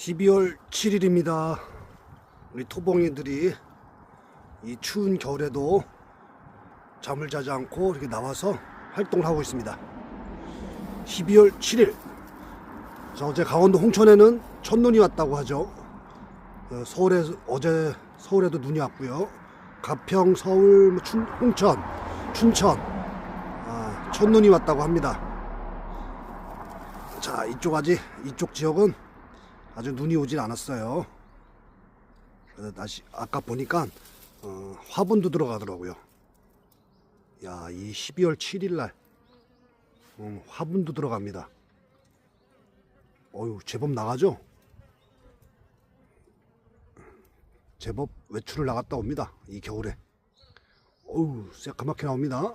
12월 7일입니다. 우리 토봉이들이 이 추운 겨울에도 잠을 자지 않고 이렇게 나와서 활동을 하고 있습니다. 12월 7일. 자, 어제 강원도 홍천에는 첫눈이 왔다고 하죠. 어, 서울에 어제 서울에도 눈이 왔고요. 가평, 서울, 뭐 춘, 홍천, 춘천 아, 첫눈이 왔다고 합니다. 자, 이쪽 아직 이쪽 지역은 아주 눈이 오진 않았어요. 그래서 다시 아까 보니까 어, 화분도 들어가더라고요. 야, 이 12월 7일 날 음, 화분도 들어갑니다. 어유 제법 나가죠? 제법 외출을 나갔다 옵니다. 이 겨울에. 어우, 새까맣게 나옵니다.